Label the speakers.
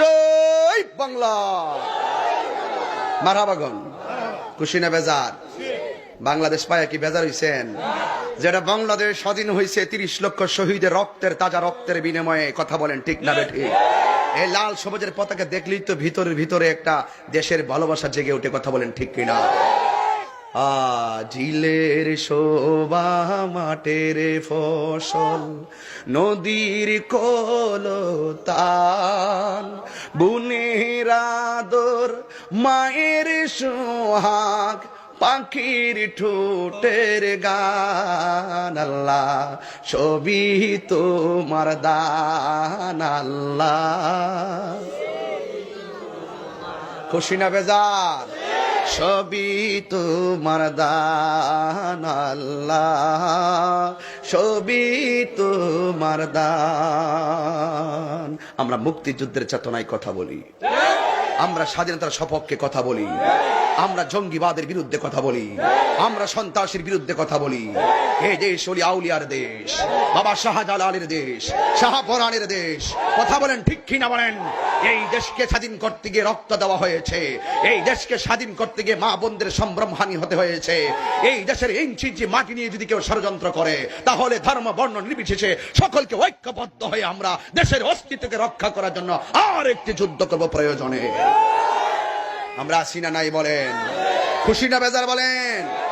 Speaker 1: জয় বাংলা। মারাবাগন কুশিনা বেজার। বাংলাদেশ পায়া কি বেজার হইছেন? যেটা বাংলাদেশ স্বাধীন হয়েছে তিরিশ লক্ষ শহীদের রক্তের, তাজা রক্তের বিনিময়ে, কথা বলেন ঠিক না বেঠি? এই লাল সবুজের পতাকা দেখলেই তো ভিতরের ভিতরে একটা দেশের ভালোবাসা জেগে উঠে কথা বলেন ঠিক কিনা? আজিলের শোভা মাঠের ফসল, নদীর কলতান। বুনের আদর, মায়ের সোহাগ, পাখির ঠোঁটের গান, আল্লাহ ছবি তোমার দান, আল্লাহ। খুশি না বেজার? সবই তোমার দান, আল্লাহ, সবই তোমার দান। আমরা মুক্তিযুদ্ধের চেতনায় কথা বলি। আমরা স্বাধীনতার সপক্ষে কথা বলি। আমরা জঙ্গিবাদের বিরুদ্ধে কথা বলি। আমরা সন্ত্রাসের বিরুদ্ধে কথা বলি। এই দেশ হলি আউলিয়ার দেশ, বাবা শাহজালালের দেশ, শাহপরানের দেশ। কথা বলেন ঠিক কিনা বলেন? এই দেশকে স্বাধীন করতে গিয়ে রক্ত দেওয়া হয়েছে। এই দেশকে স্বাধীন করতে গিয়ে মা বোনদের সম্ভ্রমহানি হতে হয়েছে। এই দেশের ইঞ্চি ইঞ্চি মাটি নিয়ে যদি কেউ ষড়যন্ত্র করে, তাহলে ধর্ম, বর্ণ নির্বিশেষে সকলকে ঐক্যবদ্ধ হয়ে আমরা দেশের অস্তিত্বকে রক্ষা করার জন্য আর একটি যুদ্ধ করব প্রয়োজনে। আমরা আসি না নাই বলেন। খুশি না বেজার বলেন।